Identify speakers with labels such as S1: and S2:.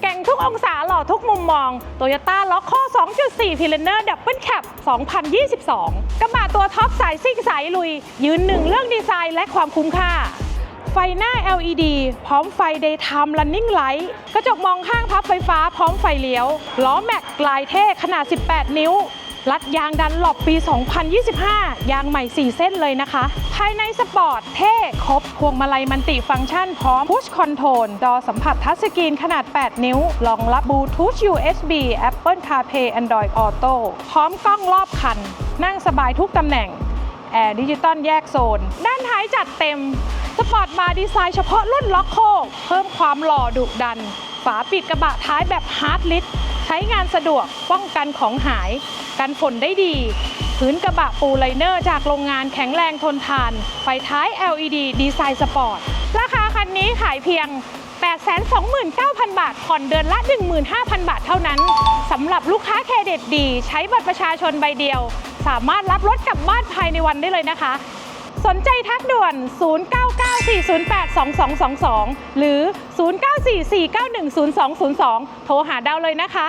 S1: แก่งทุกองศาหล่อทุกมุมมอง Toyota l o c o 2.4 p i l l a n e r Double Cab 2022 กระบะตัวท็อปสายซิ่งสายลุย ยืนหนึ่งเรื่องดีไซน์และความคุ้มค่า ไฟหน้า LED พร้อมไฟ Daytime Running Light กระจกมองข้างพับไฟฟ้าพร้อมไฟเลี้ยว ล้อแม็กกลายเท่ขนาด 18 นิ้ว รัดยางดันหลบปี 2025 ยางใหม่ 4 เส้นเลยนะคะ ภายในสปอร์ตเท่ครบพวงมาลัยมันติฟังก์ชันพร้อม Push Control จอสัมผัสทัชสกรีนขนาด 8 นิ้วรองรับ Bluetooth USB Apple CarPlay Android Auto พร้อมกล้องรอบคัน นั่งสบายทุกตำแหน่งแอร์ดิจิตอลแยกโซน ด้านท้ายจัดเต็ม สปอร์ตบาร์ดีไซน์เฉพาะรุ่นล็อกโคกเพิ่มความหล่อดุดัน ฝาปิดกระบะท้ายแบบฮาร์ดลิส ใช้งานสะดวกป้องกันของหาย กันฝนได้ดี พื้นกระบะปูไลเนอร์จากโรงงานแข็งแรงทนทาน ไฟท้าย LED ดีไซน์สปอร์ต ราคาคันนี้ขายเพียง 829,000 บาท ผ่อนเดือนละ 15,000 บาทเท่านั้น สำหรับลูกค้าเครดิตดี ใช้บัตรประชาชนใบเดียว สามารถรับรถกลับบ้านภายในวันได้เลยนะคะ สนใจทักด่วน 4082222 หรือ 0944910202 โทรหาดาวเลยนะคะ